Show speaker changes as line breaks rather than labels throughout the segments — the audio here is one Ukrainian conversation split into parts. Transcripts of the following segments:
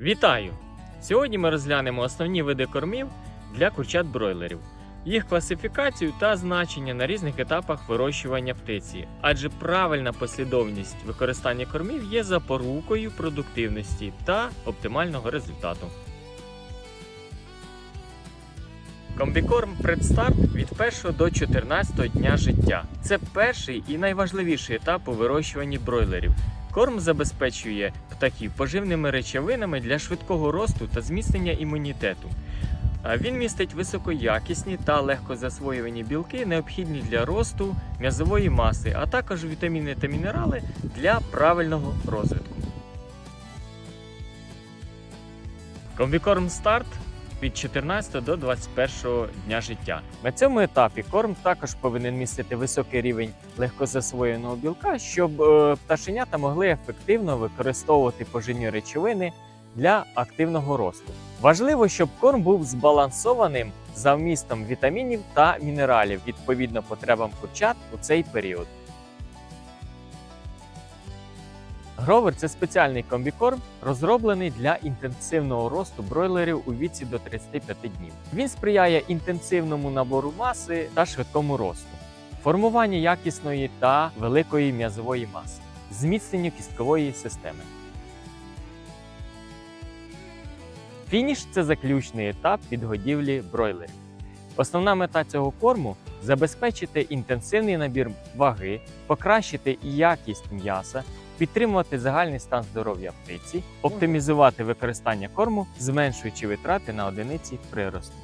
Вітаю! Сьогодні ми розглянемо основні види кормів для курчат бройлерів, їх класифікацію та значення на різних етапах вирощування птиці, адже правильна послідовність використання кормів є запорукою продуктивності та оптимального результату. Комбікорм предстарт від 1 до 14 дня життя. Це перший і найважливіший етап у вирощуванні бройлерів. Корм забезпечує птахів поживними речовинами для швидкого росту та зміцнення імунітету. Він містить високоякісні та легкозасвоювані білки, необхідні для росту м'язової маси, а також вітаміни та мінерали для правильного розвитку. Комбікорм старт від 14 до 21 дня життя. На цьому етапі корм також повинен містити високий рівень легкозасвоєного білка, щоб е, пташенята могли ефективно використовувати поживні речовини для активного росту. Важливо, щоб корм був збалансованим за вмістом вітамінів та мінералів відповідно потребам курчат у цей період. Гровер це спеціальний комбікорм, розроблений для інтенсивного росту бройлерів у віці до 35 днів. Він сприяє інтенсивному набору маси та швидкому росту, формуванню якісної та великої м'язової маси, зміцненню кісткової системи. Фініш це заключний етап підгодівлі бройлерів. Основна мета цього корму забезпечити інтенсивний набір ваги, покращити якість м'яса, підтримувати загальний стан здоров'я птиці, оптимізувати використання корму, зменшуючи витрати на одиниці приросту.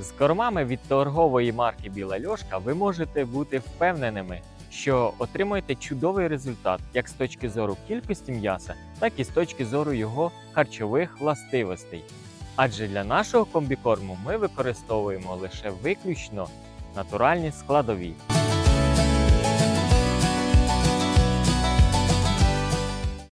З кормами від торгової марки Біла Льошка ви можете бути впевненими, що отримуєте чудовий результат як з точки зору кількості м'яса, так і з точки зору його харчових властивостей. Адже для нашого комбікорму ми використовуємо лише виключно натуральні складові.